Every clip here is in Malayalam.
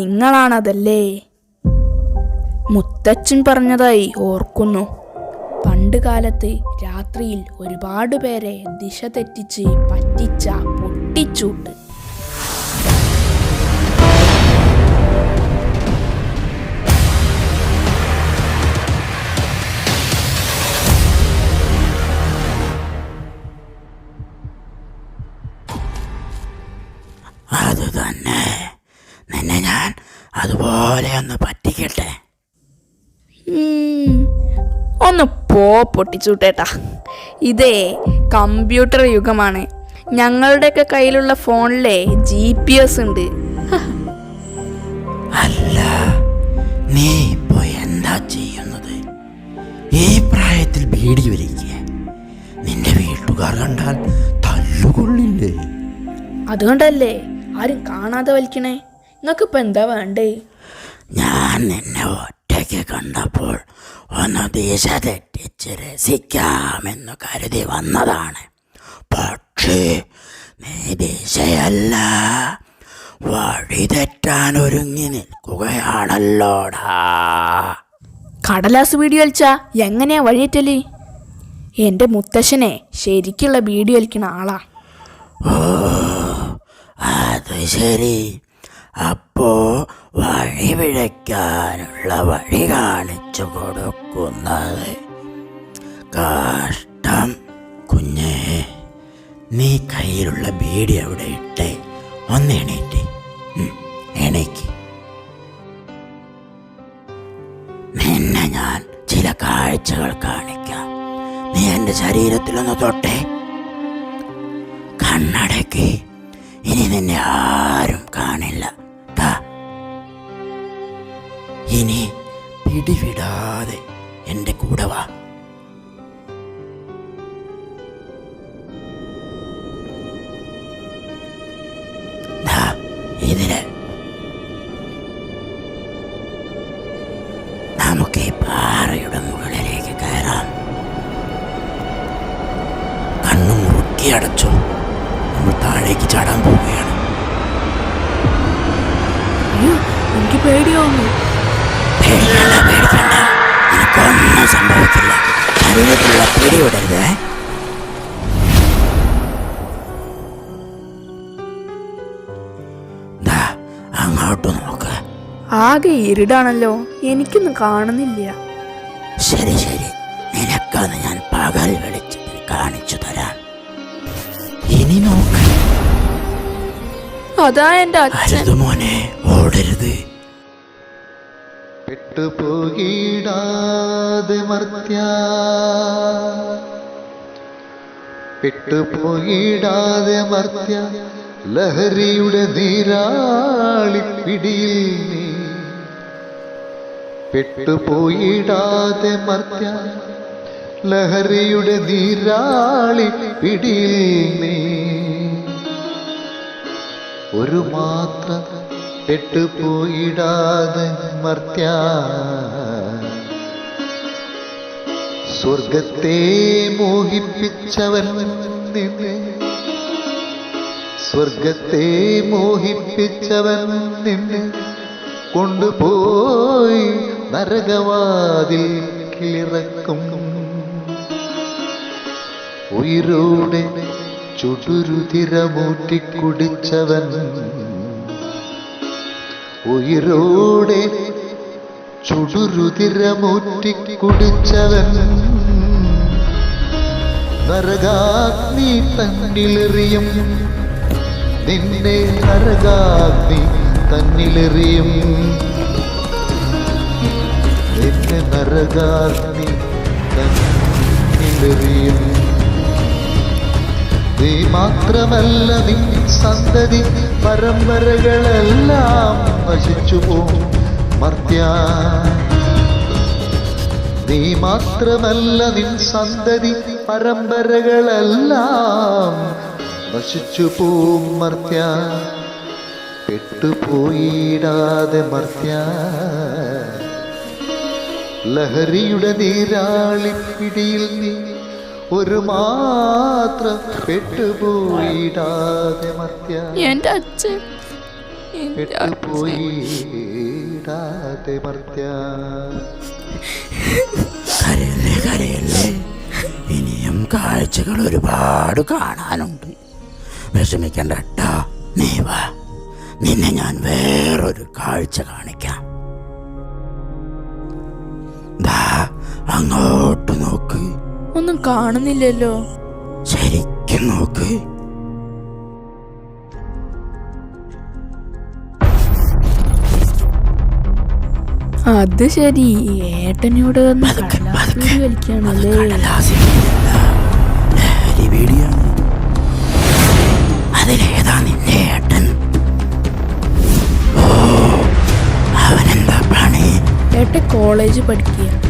നിങ്ങളാണതല്ലേ? മുത്തച്ഛൻ പറഞ്ഞതായി ഓർക്കുന്നു. പണ്ട് കാലത്ത് രാത്രിയിൽ ഒരുപാട് പേരെ ദിശ തെറ്റിച്ച് പറ്റിച്ച പൊട്ടിച്ചൂട്ട്. പറ്റിക്കട്ടെ ഒന്ന് പോ പൊട്ടിച്ചൂട്ടേട്ടാ. ഇതേ കമ്പ്യൂട്ടർ യുഗമാണ്. ഞങ്ങളുടെയൊക്കെ കയ്യിലുള്ള ഫോണിലെ ജി പി എസ് ഉണ്ട്. അല്ല നീ ഇപ്പോ എന്താ ചെയ്യുന്നത്? ഈ പ്രായത്തിൽ ബീഡി വലിക്കുക നിന്റെ വീട്ടുകാർ കണ്ടാൽ തല്ലുകൊള്ളില്ലേ? അതുകൊണ്ടല്ലേ ആരും കാണാതെ വലിക്കണേ. നിങ്ങൾക്കിപ്പോ എന്താ വേണ്ടേ? ഞാൻ നിന്നെ ഒറ്റയ്ക്ക് കണ്ടപ്പോൾ ഒന്ന് ദിശ തെറ്റിച്ച് രസിക്കാമെന്ന് കരുതി വന്നതാണ്. പക്ഷേ നീ ദിശയല്ല. വഴി തെറ്റാൻ ഒരുങ്ങി നിൽക്കുകയാണല്ലോടാ. കടലാസ് വീഡിയോ വലിച്ചാ എങ്ങനെയാ വഴിയറ്റലി എന്റെ മുത്തശ്ശനെ ശരിക്കുള്ള വീഡിയോ വലിക്കണ ആളാ. ഓ അത് ശരി. അപ്പോ വഴി പിഴയ്ക്കാനുള്ള വഴി കാണിച്ചു കൊടുക്കുന്നത്. കാഷ്ടം കുഞ്ഞേ. നീ കയ്യിലുള്ള ബീഡി അവിടെ ഇട്ടേ ഒന്ന് എണീറ്റ്. എണീക്ക്. നിന്നെ ഞാൻ ചില കാഴ്ചകൾ കാണിക്കാം. നീ എന്റെ ശരീരത്തിലൊന്ന് തൊട്ടെ. കണ്ണടക്കി. ഇനി നിന്നെ ആരും കാണില്ല. ഇനി പിടിവിടാതെ എന്റെ കൂടെ വാ. പാറയുടെ അടച്ചു താഴേക്ക് ചാടാൻ പോവുകയാണ്. എനിക്ക് പേടിയാവുന്നു. പേടിക്കണ്ട പേടിക്കണ്ട നിനക്കൊന്നും സംഭവിക്കില്ല ശരീരത്തിലുള്ള പേടി വിടരുത് അങ്ങോട്ട് നോക്ക് ആകെ ഇരുടാണല്ലോ. എനിക്കൊന്നും കാണുന്നില്ല. ശരി ശരി. നിനക്കാണ് ഞാൻ പകൽ വെളിച്ചത്തിൽ കാണിച്ചു തരാം. ഇനി നോക്ക്. അതാ എന്റെ അച്ഛൻ. മോനെ പെട്ടുപോയിടാതെ മർത്യ. പെട്ടുപോയിടാതെ മർത്യ ലഹരിയുടെ നീരാളിപ്പിടിയിൽ നീ. പെട്ടുപോയിടാതെ മർത്യ ലഹരിയുടെ നീരാളിപ്പിടിയിൽ നീ. ഒരു മാത്ര പെട്ടുപോയിടാതെ മർത്യ. സ്വർഗത്തെ മോഹിപ്പിച്ചവൻ സ്വർഗത്തെ മോഹിപ്പിച്ചവൻ നിന്നെ കൊണ്ടുപോയി നരകവാതിൽ കിളിറക്കും. ഉയരോടെ ചുടുരുതിരമൂറ്റി കുടിച്ചവൻ ഉയരോടെ ചുടുരുതിരമൂറ്റി കുടിച്ചവൻ നരകാഗ്നി തന്നിലെറിയും. നിന്നെ നരകാഗ്നി തന്നിലെറിയും. നിന്നെ നരകാഗ്നി തന്നിലെറിയും. നീ മാത്രമല്ല നിൻ സന്തതി. പരമ്പരകളെല്ലാം നശിച്ചു പോകും മർത്യ. നീ മാത്രമല്ല നിൻ സന്തതി. പരമ്പരകളെല്ലാം നശിച്ചു പോവും മർത്യ. പെട്ടുപോയിടാതെ മർത്യ. ലഹരിയുടെ നീരാളിപ്പിടിയിൽ നീ ഒരു മാത്രം പെട്ടുപോയിടാതെ മർത്യ എന്റെ അച്ഛൻ പെട്ടുപോയിടാതെ മർത്യ കരയല്ലേ കരയല്ലേ ഇനിയും കാഴ്ചകൾ ഒരുപാട് കാണാനുണ്ട്. വിഷമിക്കണ്ട ട്ടാ. നീ വാ നിന്നെ ഞാൻ വേറൊരു കാഴ്ച കാണിക്കാം. ദാ നോക്ക് ഒന്നും കാണുന്നില്ലല്ലോ. ശരിക്കും നോക്ക്. അത് ശരി. ഏട്ടനോട് അതിലേതാ നിന്റെ ഏട്ടൻ? കോളേജ് പഠിക്കുക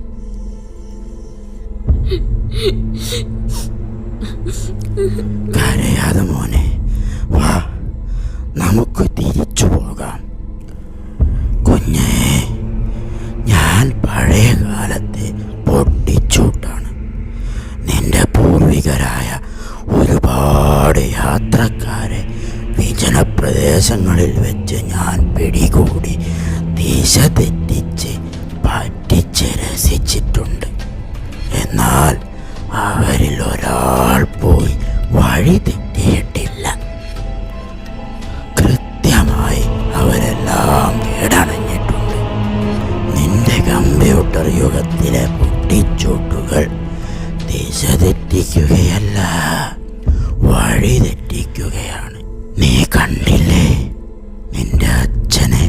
ഒരാൾ പോയി വഴി തെറ്റിയിട്ടില്ല. കൃത്യമായി അവരെല്ലാം കീഴടങ്ങിയിട്ടുണ്ട് നിന്റെ കമ്പ്യൂട്ടർ യുഗത്തിലെ പൊട്ടിച്ചോട്ടുകൾ ദിശ തെറ്റിക്കുകയല്ല വഴി തെറ്റിക്കുകയാണ്. നീ കണ്ടില്ലേ? നിന്റെ അച്ഛനെ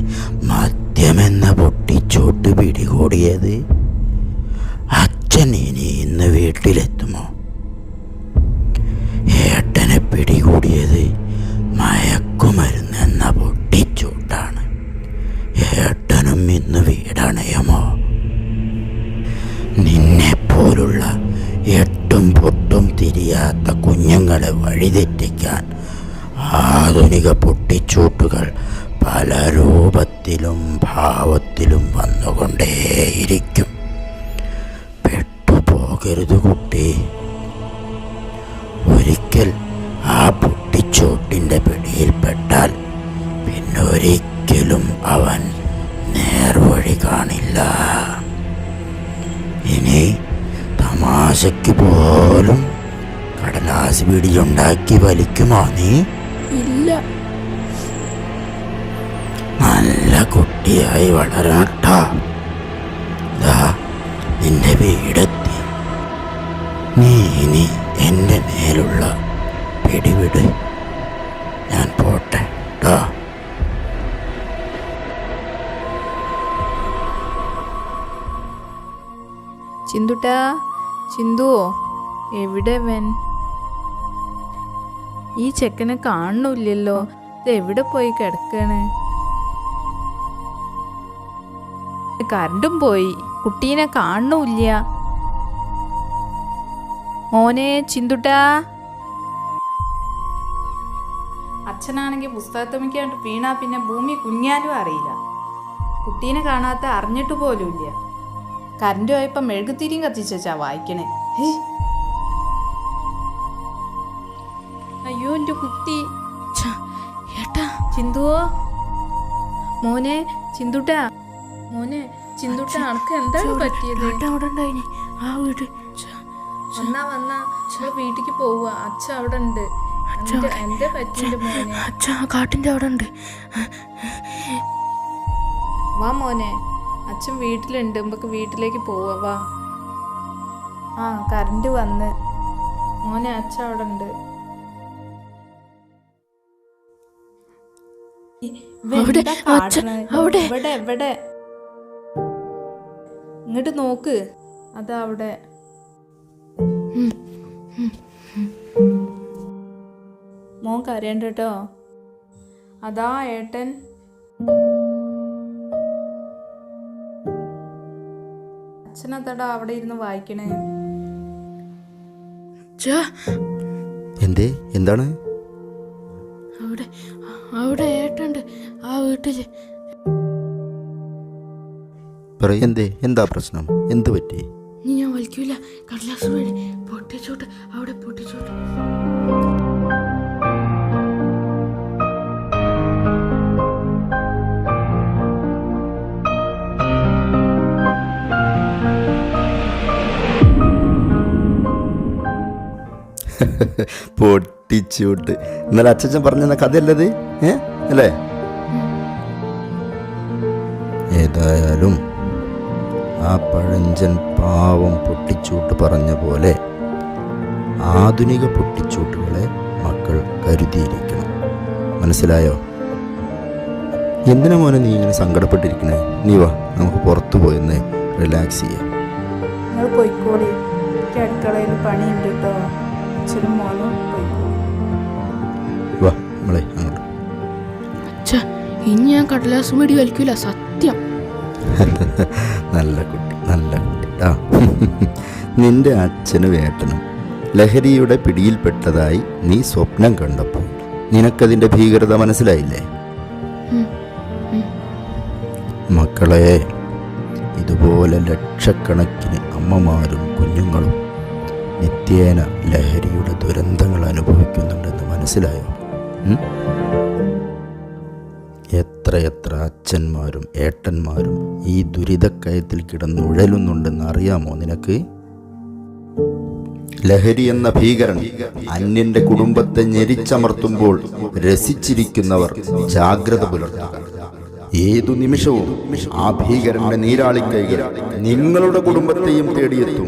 മദ്യമെന്ന പൊട്ടിച്ചോട്ട് പിടികൂടിയത്? അച്ഛൻ ഇനി ഇന്ന് വീട്ടിലെത്തുമോ? ഏട്ടനെ മയക്കുമരുന്ന് എന്ന പൊട്ടിച്ചൂട്ടാണ്. ഏട്ടനും ഇന്ന് വീടണയുമോ നിന്നെപ്പോലുള്ള എട്ടും പൊട്ടും തിരിയാത്ത കുഞ്ഞുങ്ങളെ വഴിതെറ്റിക്കാൻ ആധുനിക പൊട്ടിച്ചൂട്ടുകൾ പല രൂപത്തിലും ഭാവത്തിലും വന്നുകൊണ്ടേയിരിക്കും. പെട്ടുപോകരുത് കുട്ടി. ഒരിക്കൽ ആ പൊട്ടിച്ചോട്ടിന്റെ പിടിയിൽപ്പെട്ടാൽ പിന്നെ ഒരിക്കലും അവൻ നേർവഴി കാണില്ല. ഇനി തമാശയ്ക്ക് പോലും കടലാസ് പിടിയുണ്ടാക്കി വലിക്കുമോ നീ? ഇല്ല. നല്ല കുട്ടിയായി വളരണട്ടാ നിന്റെ വീടെത്തി. നീ ഇനി എന്റെ മേലുള്ള പിടിവിട് ഞാൻ പോട്ടെ. കേട്ടോ ചിന്തുട്ടാ ചിന്തുവോ? എവിടെ വൻ ഈ ചെക്കനെ കാണുന്നില്ലല്ലോ. ഇത് എവിടെ പോയി കിടക്കാണ്? കരണ്ടും പോയി. കുട്ടീനെ കാണുന്നില്ല. മോനെ ചിന്തുട്ടാ. അച്ഛനാണെങ്കിൽ പുസ്തകത്തുമിക്കാണ്ട് വീണാ പിന്നെ ഭൂമി കുഞ്ഞാലും അറിയില്ല. കുട്ടീനെ കാണാത്ത അറിഞ്ഞിട്ട് പോലുമില്ല. കറണ്ട് പോയപ്പോൾ മെഴുകുതിരിയും കത്തിച്ചാ വായിക്കണേ. അയ്യോ എന്റെ കുട്ടി. ഏട്ടാ ചിന്തുവോ? മോനെ ചിന്തുട്ടാ. മോനെ ചിന്തുട്ട അനക്ക് എന്താണ് പറ്റിയത്? ആ വീട്. വന്നാ വന്നാ. വീട്ടിക്ക് പോവുക. അച്ഛ അവിടെ ഉണ്ട്. എന്താ- എന്താ പറ്റിന്റെ മോനെ. അച്ഛ കാട്ടിന്റെ അവിടെ ഉണ്ട്. വാ മോനെ. അച്ഛൻ വീട്ടിലുണ്ട്. നമുക്ക് വീട്ടിലേക്ക് പോവാ. വാ. ആ കറണ്ട് വന്ന്. മോനെ അച്ഛൻ അവിടെ ഉണ്ട്. ഇങ്ങോട്ട് നോക്ക്. അതാ അവിടെ. മോൻ കരയണ്ട കേട്ടോ. അതാ ഏട്ടൻ. അച്ഛനത്തടാ അവിടെ ഇരുന്ന് വായിക്കണേ. എന്തേ? എന്താണ്? അവിടെ അവിടെ ഏട്ടുണ്ട് ആ വീട്ടിൽ. പറയ എന്താ? പ്രശ്നം? എന്ത് പറ്റി? ഇനി ഞാൻ വലിക്കൂല. കടലാസ് അവിടെ പൊട്ടിച്ചോട്ട്. പൊട്ടിച്ചൂട്ട് ഇന്നലെ അച്ഛൻ പറഞ്ഞ കഥയല്ലത് ഏ? അല്ലേ? ഏതായാലും ആ പഴഞ്ചൻ പാവം പൊട്ടിച്ചൂട്ട് പറഞ്ഞ പോലെ ആധുനിക പൊട്ടിച്ചൂട്ടുകളെ മക്കൾ കരുതിയിരിക്കണം. മനസ്സിലായോ? എന്തിനാ മോനെ നീ ഇങ്ങനെ സങ്കടപ്പെട്ടിരിക്കണേ? നീ വാ നമുക്ക് പുറത്തു പോയെന്ന് റിലാക്സ് ചെയ്യാം. പോയിക്കോളി. അടുക്കളയിൽ പണിയുണ്ട് കേട്ടോ അച്ഛനും മോനും വാ നമ്മളെ അങ്ങോട്ട്. അച്ഛ ഇനി ഞാൻ കടലാസ് മേടി വലിക്കൂല സത്യം. നല്ല കുട്ടി നല്ല കുട്ടി. ആ നിന്റെ അച്ഛനും ഏട്ടനും ലഹരിയുടെ പിടിയിൽപ്പെട്ടതായി നീ സ്വപ്നം കണ്ടപ്പോൾ നിനക്കതിന്റെ ഭീകരത മനസ്സിലായില്ലേ. മക്കളെ ഇതുപോലെ ലക്ഷക്കണക്കിന് അമ്മമാരും കുഞ്ഞുങ്ങളും നിത്യേന ലഹരിയുടെ ദുരന്തങ്ങൾ അനുഭവിക്കുന്നുണ്ടെന്ന് മനസ്സിലായോ? എത്രയെത്ര അച്ഛന്മാരും ഏട്ടന്മാരും ഈ ദുരിതക്കയത്തിൽ കിടന്നുഴലുന്നുണ്ടെന്ന് അറിയാമോ നിനക്ക്? ലഹരി എന്ന ഭീകരൻ അന്യന്റെ കുടുംബത്തെ ഞെരിച്ചമർത്തുമ്പോൾ രസിച്ചിരിക്കുന്നവർ ജാഗ്രത പുലർത്തുക. ഏതു നിമിഷവും ആ ഭീകരന്റെ നീരാളിക്കൈകൾ നിങ്ങളുടെ കുടുംബത്തെയും തേടിയെത്തും.